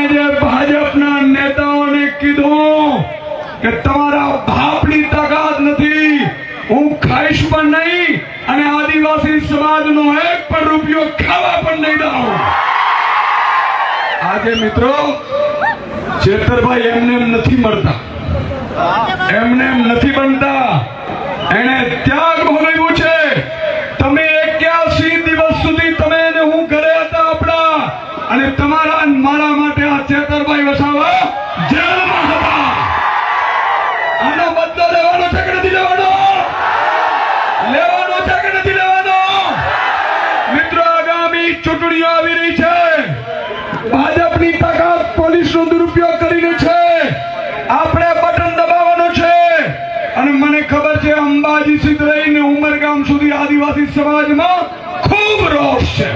મેં જે ભાજપના નેતાઓને કીધું કે તમારા બાપની તાકાત નથી, હું ખાઈશ પણ નહીં અને આદિવાસી સમાજનો એક પણ રૂપિયો ખાવા પણ નહીં દઉં. આજે મિત્રો ચેતરભાઈ એમને એમ નથી મળતા. એમને એમ નથી બનતા. એને ત્યાગ ભોગવ્યું છે તમે એક્યાસી દિવસ સુધી તમે અને હું ઘરે હતા આપણા અને તમારા મારા માટે આ ચેતરભાઈ વસાવા જેલમાં હતા. આનો બદલો લેવાનો છે કે નથી લેવાનો? લેવાનો છે કે નથી લેવાનો? મિત્રો, આગામી ચૂંટણીઓ આવી રહી છે. ભાજપની તાકાત પોલીસનો દુરુપયોગ કરીને છે. આપણે બટન દબાવવાનું છે. અને મને ખબર છે, અંબાજી સુધી લઈને ઉમરગામ સુધી આદિવાસી સમાજમાં ખૂબ રોષ છે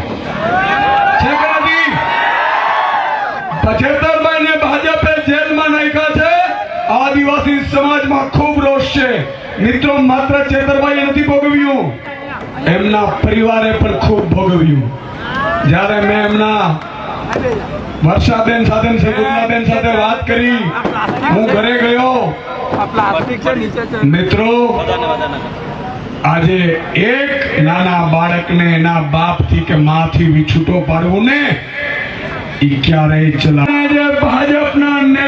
કે નથી આદિવાસી સમાજમાં ખૂબ રોષ છે. મિત્રો, માત્ર ચેતરભાઈ નથી ભોગવ્યું. એમના પરિવારે પણ ખૂબ ભોગવ્યું. જ્યારે મેં એમના વર્ષાબેન સાથે શગુનાબેન સાથે વાત કરી, હું ઘરે ગયો. મિત્રો, આજે એક નાના બાળકને એના બાપથી કે માથી વિછૂટો પાડવું ને ક્યારેય ચલા ભાજપના નેતા